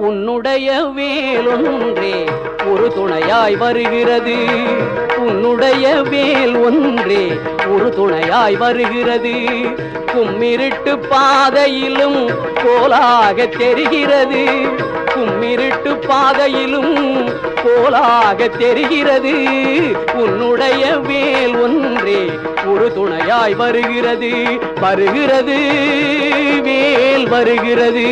உன்னுடைய வேலொன்றே ஒரு துணையாய் வருகிறது. உன்னுடைய வேல் ஒன்றே ஒரு துணையாய் வருகிறது. கும்மிருட்டு பாதையிலும் கோலாக தெரிகிறது. கும்மிருட்டு பாதையிலும் கோலாக தெரிகிறது. உன்னுடைய வேல் ஒன்றே ஒரு துணையாய் வருகிறது. வருகிறது வேல் வருகிறது.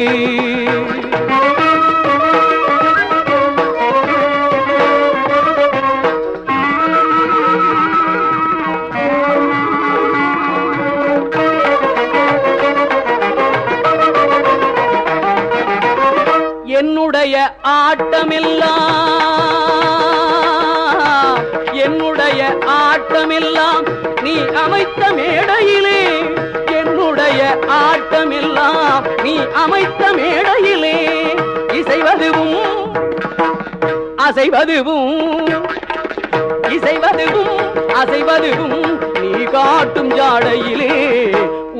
என்னுடைய ஆட்டமெல்லாம் என்னுடைய ஆட்டமெல்லாம் நீ அமைத்த மேடையிலே என்னுடைய ஆட்டமெல்லாம் நீ அமைத்த மேடையிலே இசைவதுவும் அசைவதுவும் இசைவதுவும் அசைவதுவும் நீ காட்டும் ஜாடையிலே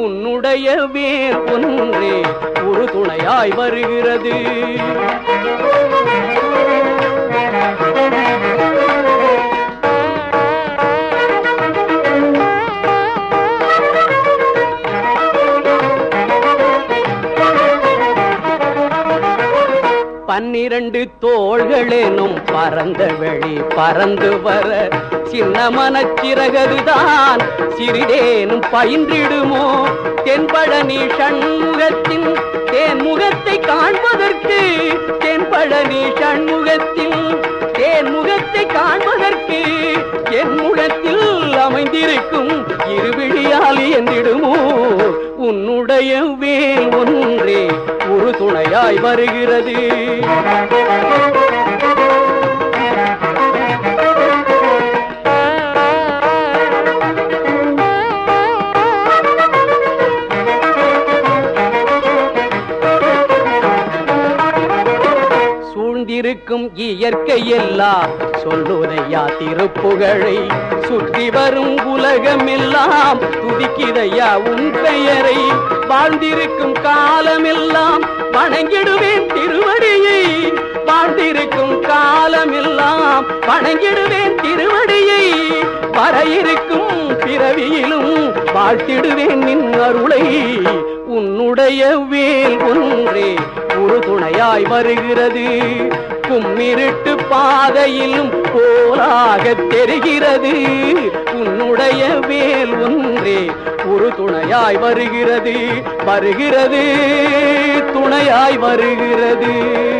உன்னுடைய வேர் ஒன்றே ஒரு வருகிறது. இரண்டு தோள்களேனும் பறந்த வெளி பறந்து வர சின்ன மனச்சிறகதுதான். சிறிதேனும் பயின்றிடுமோ? தென்பழனி சண்முகத்தின் தேன் முகத்தை காண்பதற்கு தென்பழனி சண்முகத்தின் தேன் முகத்தை காண்பதற்கு என் முகத்தில் அமைந்திருக்கும் இருவிழியாளி என்றிடுமோ? உடையவே ஒன்றே ஒரு துணையாய் வருகிறது. சூழ்ந்திருக்கும் இயற்கை எல்லாம் சொல்லுதையா திருப்புகழை சுற்றி வரும் உலகமெல்லாம் துதிக்கிறையா உன் பெயரை. வாழ்ந்திருக்கும் காலமெல்லாம் வணங்கிடுவேன் திருவடியை. வாழ்ந்திருக்கும் காலமெல்லாம் வணங்கிடுவேன் திருவடியை. வர இருக்கும் பிறவியிலும் வாழ்த்திடுவேன் நின் அருளை. உன்னுடைய வேல் ஒன்றே ஒரு துணையாய் வருகிறது. கும்மிருட்டு பாதையிலும் போலாக தெரிகிறது. உன்னுடைய வேல் ஒன்றே ஒரு துணையாய் வருகிறது. வருகிறது துணையாய் வருகிறது.